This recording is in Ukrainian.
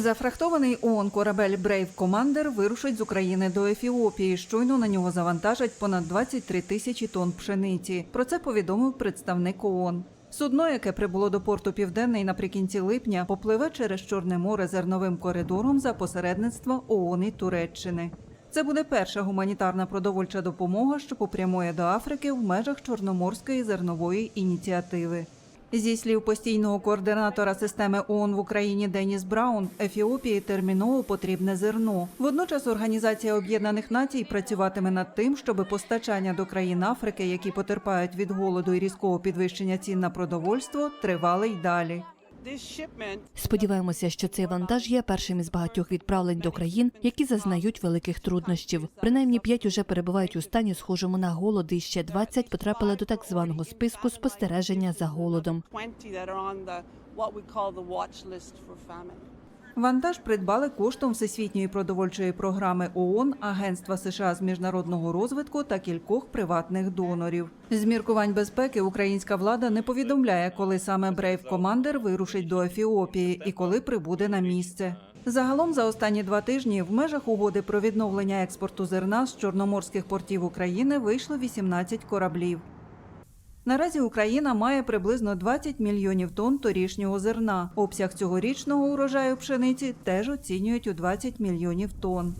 Зафрахтований ООН корабель Брейв Командер вирушить з України до Ефіопії. Щойно на нього завантажать понад 23 тисячі тонн пшениці. Про це повідомив представник ООН. Судно, яке прибуло до порту Південний наприкінці липня, попливе через Чорне море зерновим коридором за посередництва ООН і Туреччини. Це буде перша гуманітарна продовольча допомога, що попрямує до Африки в межах Чорноморської зернової ініціативи. Зі слів постійного координатора системи ООН в Україні Деніс Браун, Ефіопії терміново потрібне зерно. Водночас Організація Об'єднаних Націй працюватиме над тим, щоб постачання до країн Африки, які потерпають від голоду і різкого підвищення цін на продовольство, тривали й далі. Сподіваємося, що цей вантаж є першим із багатьох відправлень до країн, які зазнають великих труднощів. Принаймні п'ять уже перебувають у стані, схожому на голод, і ще 20 потрапили до так званого списку спостереження за голодом. 20 that are on the what we call the watch list for famine. Вантаж придбали коштом Всесвітньої продовольчої програми ООН, Агентства США з міжнародного розвитку та кількох приватних донорів. З міркувань безпеки українська влада не повідомляє, коли саме Брейв Командер вирушить до Ефіопії і коли прибуде на місце. Загалом за останні два тижні в межах угоди про відновлення експорту зерна з чорноморських портів України вийшло 18 кораблів. Наразі Україна має приблизно 20 мільйонів тонн торішнього зерна. Обсяг цьогорічного урожаю пшениці теж оцінюють у 20 мільйонів тонн.